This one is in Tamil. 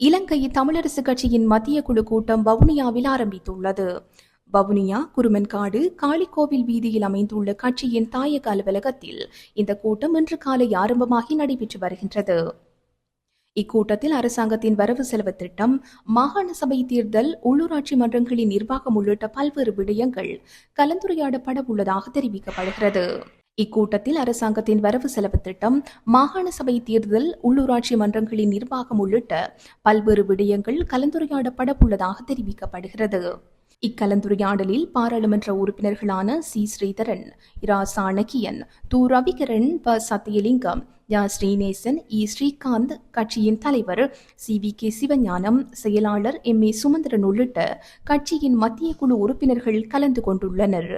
இலங்கை தமிழரசு கட்சியின் மத்திய குழு கூட்டம் வவுனியாவில் ஆரம்பித்துள்ளது. வவுனியா குருமன்காடு காளிக்கோவில் வீதியில் அமைந்துள்ள கட்சியின் தாயக அலுவலகத்தில் இந்த கூட்டம் இன்று காலை ஆரம்பமாகி நடைபெற்று வருகின்றது. இக்கூட்டத்தில் அரசாங்கத்தின் வரவு செலவு திட்டம் மாகாண சபை தேர்தல் உள்ளூராட்சி மன்றங்களின் நிர்வாகம் உள்ளிட்ட பல்வேறு விடயங்கள் கலந்துரையாடப்பட உள்ளதாக தெரிவிக்கப்படுகிறது. இக்கூட்டத்தில் அரசாங்கத்தின் வரவு செலவு திட்டம் மாகாண சபை தேர்தல் உள்ளூராட்சி மன்றங்களின் நிர்வாகம் உள்ளிட்ட பல்வேறு விடயங்கள் கலந்துரையாடப்பட உள்ளதாக தெரிவிக்கப்படுகிறது. இக்கலந்துரையாடலில் பாராளுமன்ற உறுப்பினர்களான சி. ஸ்ரீதரன் இரா. சாணக்கியன் து. ரவிகரன் ப. சத்தியலிங்கம் யா. ஸ்ரீநேசன் இ. ஸ்ரீகாந்த் கட்சியின் தலைவர் சி. வி. கே. சிவஞானம் செயலாளர் எம். ஏ. சுமந்திரன் உள்ளிட்ட கட்சியின் மத்திய குழு உறுப்பினர்கள் கலந்து கொண்டுள்ளனர்.